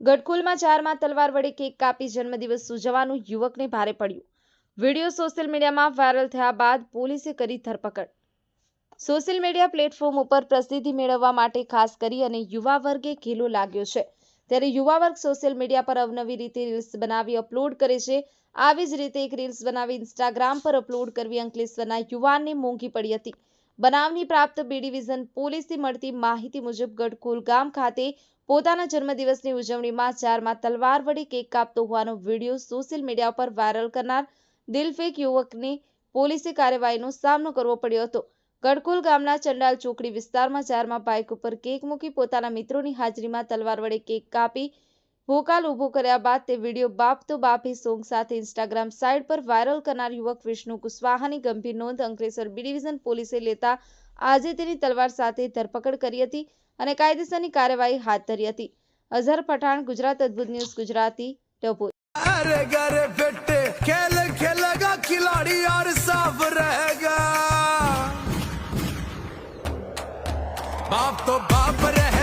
ગઢકુલમાં ચારમાં તલવાર વડે કેક કાપી જન્મદિવસ ઉજવવાનું યુવકને ભારે પડ્યું. વીડિયો સોશિયલ મીડિયામાં વાયરલ થયા બાદ પોલીસે કરી ધરપકડ. સોશિયલ મીડિયા પ્લેટફોર્મ ઉપર પ્રસિદ્ધિ મેળવવા માટે ખાસ કરી અને યુવા વર્ગે ઘેલો લાગ્યો છે. ત્યારે યુવા વર્ગ સોશિયલ મીડિયા પર અવનવી રીતે રીલ્સ બનાવી અપલોડ કરે છે. આવી જ રીતે એક રીલ્સ બનાવી ઇન્સ્ટાગ્રામ પર અપલોડ કરવી અંકલેશ્વરના યુવાનને મોંઘી પડી હતી. બનાવની પ્રાપ્ત બી ડિવિઝન પોલીસથી મળતી માહિતી મુજબ ગઢકુલ ગામ ખાતે પોતાના જન્મદિવસની ઉજવણીમાં ચારમાં તલવાર વડે કેક કાપતો હોવાનો વીડિયો સોશિયલ મીડિયા પર વાયરલ કરનાર દિલફેક યુવકને પોલીસે કાર્યવાહીનો સામનો કરવો પડ્યો હતો. ગડકુલ ગામના ચંડાલ ચોકડી વિસ્તારમાં ચારમાં બાઇક ઉપર કેક મૂકી પોતાના મિત્રોની હાજરીમાં તલવાર વડે કેક કાપી ભોકાલ ઊભો કર્યા બાદ તે વિડીયો બાપ તો બાપી સોંગ સાથે ઇન્સ્ટાગ્રામ સાઇટ પર વાયરલ કરનાર યુવક વિષ્ણુ કુશવાહાની ગંભીર નોંધ અંકલેશ્વર બી ડિવિઝન પોલીસે લેતા આજે તેની તલવાર સાથે ધરપકડ કરી હતી અને કાયદેસરની કાર્યવાહી હાથ ધરી હતી અઝહર પઠાણ ગુજરાત અદ્ભુત ન્યૂઝ ગુજરાતી ડભોઈ अरे गरे बेटे खेल खेलेगा खिलाड़ी और साफ रहेगा बाप तो बाप रहेगा